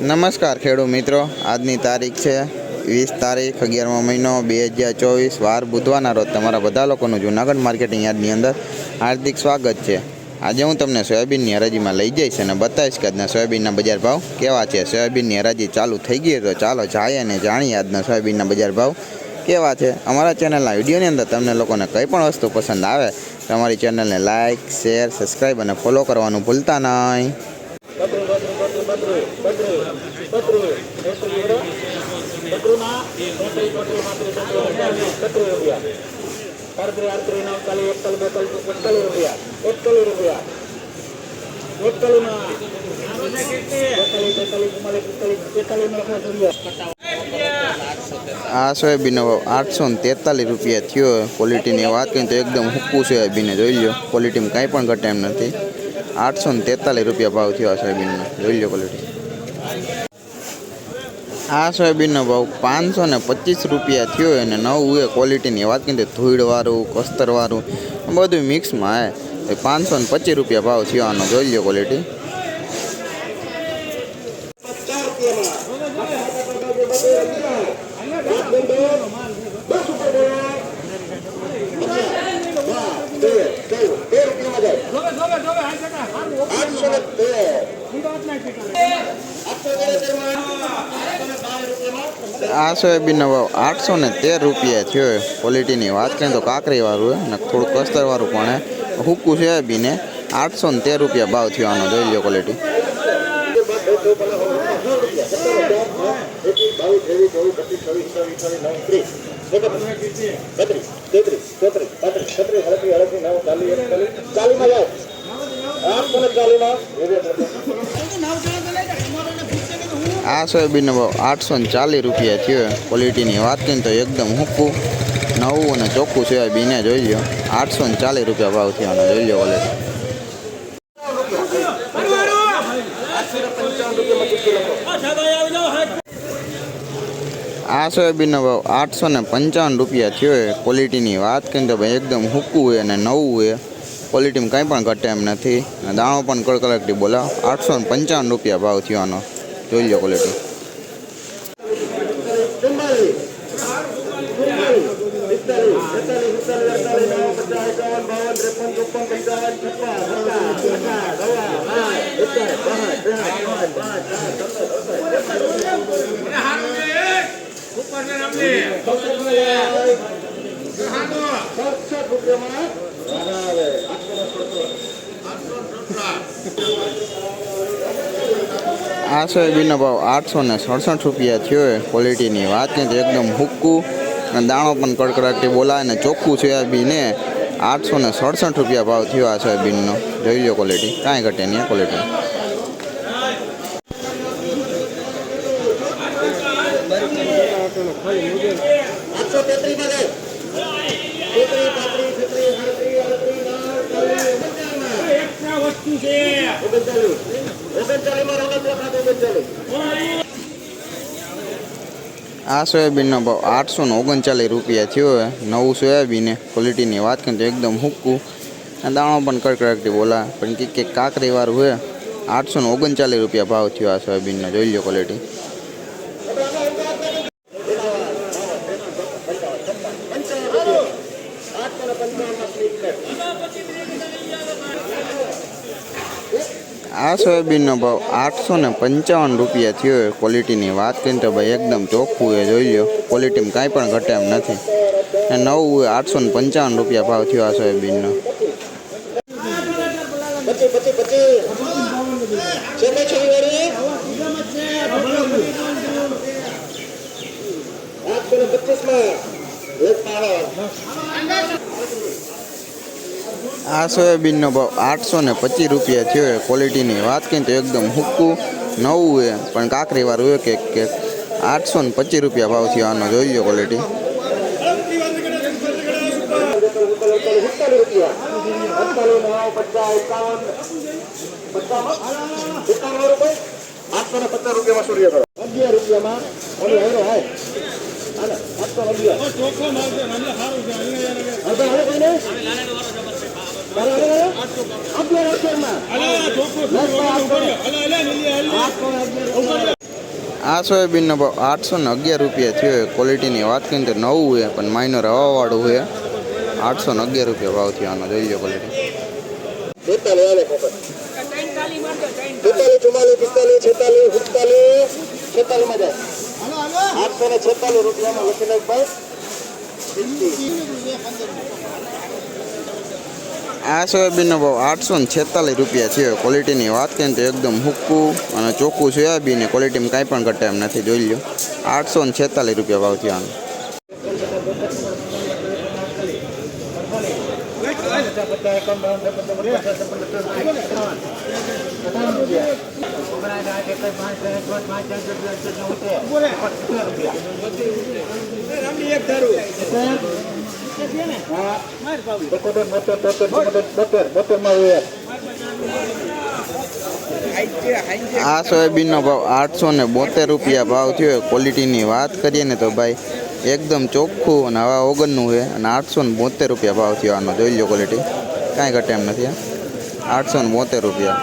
નમસ્કાર ખેડૂત મિત્રો. આજની તારીખ છે વીસ તારીખ, અગિયારમો મહિનો બે હજાર ચોવીસ વાર બુધવારના રોજ તમારા બધા લોકોનું જૂનાગઢ માર્કેટિંગ યાર્ડની અંદર હાર્દિક સ્વાગત છે. આજે હું તમને સોયાબીનની હરાજીમાં લઈ જઈશ અને બતાવીશ કે આજના સોયાબીનના બજાર ભાવ કેવા છે. સોયાબીનની હરાજી ચાલુ થઈ ગઈ તો ચાલો જાય અને જાણીએ આજના સોયાબીનના બજાર ભાવ કેવા છે. અમારા ચેનલના વિડીયોની અંદર તમને લોકોને કંઈ પણ વસ્તુ પસંદ આવે તો અમારી ચેનલને લાઇક શેર, સબસ્ક્રાઈબ અને ફોલો કરવાનું ભૂલતા નહીં. આ સોયાબીનનો ભાવ આઠસો ને તેતાલીસ રૂપિયા થયો. ક્વોલિટીની વાત કરીએ તો એકદમ હુક્કું સોયાબીને જોઈ લો ક્વોલિટીમાં કાંઈ પણ ઘટે એમ નથી. આઠસો ને તેતાલીસ રૂપિયા ભાવ થયો આ સોયાબીનનો. જોઈ લો ક્વોલિટી આ સોયાબીનનો ભાવ પાંચસો ને પચીસ રૂપિયા થયો અને નવું એ ક્વોલિટીની વાત કરીએ ધૂળવાળું, કસ્તરવાળું બધું મિક્સમાં હે. પાંચસો ને પચીસ રૂપિયા ભાવ થયો આનો. જોઈ લો ક્વોલિટી આ સોયાબીનનો ભાવ આઠસો ને તેર રૂપિયા થયો ક્વોલિટીની વાત કરીએ તો કાંકરીવાળું હે અને થોડુંક કસ્તરવાળું પણ હુકુ સોયાબીને આઠસો ને તેર રૂપિયા ભાવ થયો આનો. જોઈ લો ક્વોલિટી ચાલીસમાં જાય આઠસો ને ચાલીસમાં આ સોયાબીનનો ભાવ આઠસો ને ચાલીસ રૂપિયા થયો ક્વોલિટીની વાત કરીને તો એકદમ હુક્કું નવું અને ચોખ્ખું સોયાબીને જોઈ લો આઠસો ને ચાલીસ રૂપિયા ભાવ થયો જોઈ લો ઓલે આ સોયાબીનનો ભાવ આઠસો ને પંચાવન રૂપિયા થયો હોય ક્વોલિટીની વાત કરીને તો ભાઈ એકદમ હુક્કું હોય અને નવું હોય ક્વોલિટીમાં કંઈ પણ ઘટે એમ નથી. દાણો પણ કડકડકટી બોલા આઠસો ને પંચાવન રૂપિયા ભાવ થયો આનો. જોઈ લો ક્વોલિટી ચુમ્માલીસ પિસ્તાલીસ આ સોયાબીનનો ભાવ આઠસો ને સડસઠ રૂપિયા થયો હોય ક્વોલિટીની વાત તો એકદમ હુક્કું. અને દાણો પણ કડકડાટી બોલાય અને ચોખ્ખું સોયાબીને આઠસો ને સડસઠ રૂપિયા ભાવ થયો આ સોયાબીનનો. જોઈ લો ક્વોલિટી. કાંઈ ઘટે નહીં ક્વોલિટી. આ સોયાબીનનો ભાવ આઠસો ને ઓગણચાલીસ રૂપિયા થયો હોય નવું સોયાબીન ક્વોલિટીની વાત કરીએ તો એકદમ હુક્કું. અને દાણો પણ કડકડાટી બોલા પણ કંઈક કંઈક કાકરીવાળું હોય આઠસો ને ઓગણચાલીસ રૂપિયા ભાવ થયો આ સોયાબીનનો જોઈ લો ક્વોલિટી આઠસો ને આ સોયાબીનનો ભાવ આઠસો ને પંચાવન રૂપિયા થયો હોય ક્વોલિટીની વાત કરીને તો ભાઈ એકદમ ચોખ્ખું એ જોઈ લો ક્વોલિટીમાં કાંઈ પણ ઘટે એમ નથી અને નવું આઠસો ને પંચાવન રૂપિયા ભાવ થયો આ સોયાબીનનો પચીસમાં આ સોયાબીનનો ભાવ આઠસો ને પચીસ રૂપિયા થયો હોય ક્વોલિટીની વાત કરીએ તો એકદમ હુક્કું, નવું એ. પણ કાકરીવાળું હોય એક કે આઠસો ને પચીસ રૂપિયા ભાવ થયો આનો. જોઈ લો ક્વોલિટી રૂપિયામાં. આ સોયાબીનનો ભાવ આઠસો ને અગિયાર રૂપિયા થયો ક્વોલિટીની વાત કરીએ તો નવું છે, પણ માઇનર હવાવાળું છે. આઠસો ને અગિયાર રૂપિયા ભાવ થયો આનો, જોઈ લો ક્વોલિટી આઠસો ને છેતાલીસ રૂપિયામાં લખી ભાઈ. આ સોયાબીનનો ભાવ આઠસો ને છેતાલીસ રૂપિયા છે. ક્વોલિટીની વાત કરીએ તો એકદમ હુક્કું અને ચોખ્ખું સોયાબીન ક્વોલિટીમાં કાંઈ પણ ઘટે એમ નથી. જોઈ લો આઠસો ને છેતાલીસ રૂપિયા ભાવ થયો આનો. આ સોયાબીનનો ભાવ આઠસો ને બોતેર રૂપિયા ભાવ થયો ક્વોલિટીની વાત કરીએ ને તો ભાઈ એકદમ ચોખ્ખું અને હવા ઓગણનું છે અને આઠસો ને બોતેર રૂપિયા ભાવ થયો આનો. જોઈ લો ક્વોલિટી કાંઈ ઘટે એમ નથી આઠસો ને બોતેર રૂપિયા.